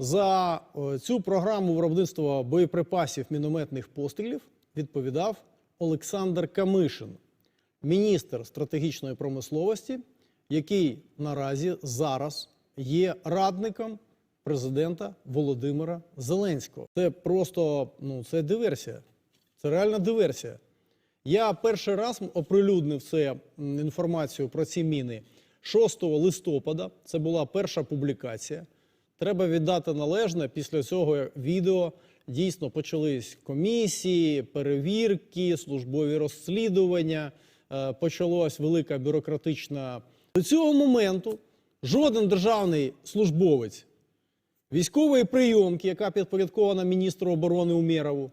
За е, цю програму виробництва боєприпасів мінометних пострілів відповідав Олександр Камишин, міністр стратегічної промисловості, який наразі зараз є радником президента Володимира Зеленського. Це просто ну, це диверсія. Це реальна диверсія. Я перший раз оприлюднив це інформацію про ці міни 6 листопада. Це була перша публікація. Треба віддати належне. Після цього відео дійсно почались комісії, перевірки, службові розслідування. е, Почалась велика бюрократична. До цього моменту жоден державний службовець військової прийомки, яка підпорядкована міністру оборони Умєрову,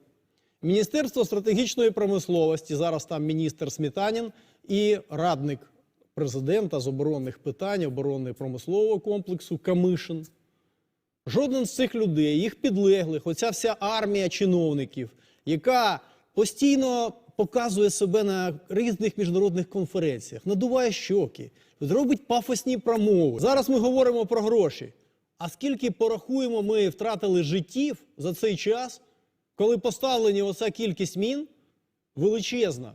Міністерство стратегічної промисловості, зараз там міністр Смітанін і радник президента з оборонних питань, оборонно промислового комплексу Камишин. Жоден з цих людей, їх підлеглих, оця вся армія чиновників, яка постійно показує себе на різних міжнародних конференціях, надуває щоки, робить пафосні промови. Зараз ми говоримо про гроші. А скільки порахуємо, ми втратили життів за цей час, коли поставлені оця кількість мін величезна.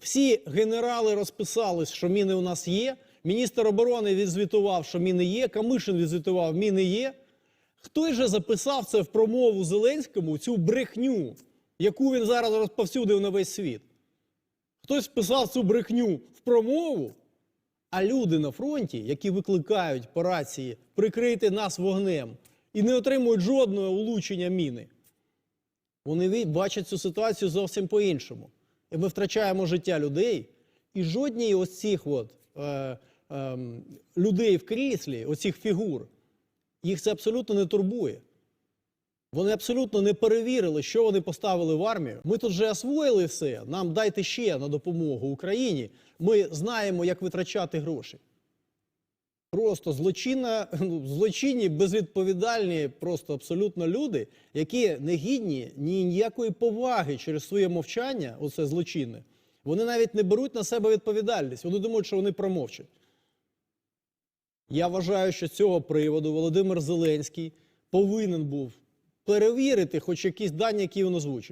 Всі генерали розписались, що міни у нас є. Міністр оборони відзвітував, що міни є. Камишин відзвітував, міни є. Хто же записав це в промову Зеленському, цю брехню, яку він зараз розповсюдив на весь світ? Хтось вписав цю брехню в промову, а люди на фронті, які викликають по рації прикрити нас вогнем і не отримують жодного улучшення міни, вони бачать цю ситуацію зовсім по-іншому. І ми втрачаємо життя людей, і жодні ось цих от, е, ем, людей в кріслі, оцих фігур, їх це абсолютно не турбує. Вони абсолютно не перевірили, що вони поставили в армію. Ми тут вже освоїли все. Нам дайте ще на допомогу Україні. Ми знаємо, як витрачати гроші. Просто злочинна, ну, злочинні, безвідповідальні, просто абсолютно люди, які не гідні ні ніякої поваги через своє мовчання, оце злочинне. Вони навіть не беруть на себе відповідальність. Вони думають, що вони промовчать. Я вважаю, що з цього приводу Володимир Зеленський повинен був перевірити хоч якісь дані, які він озвучив.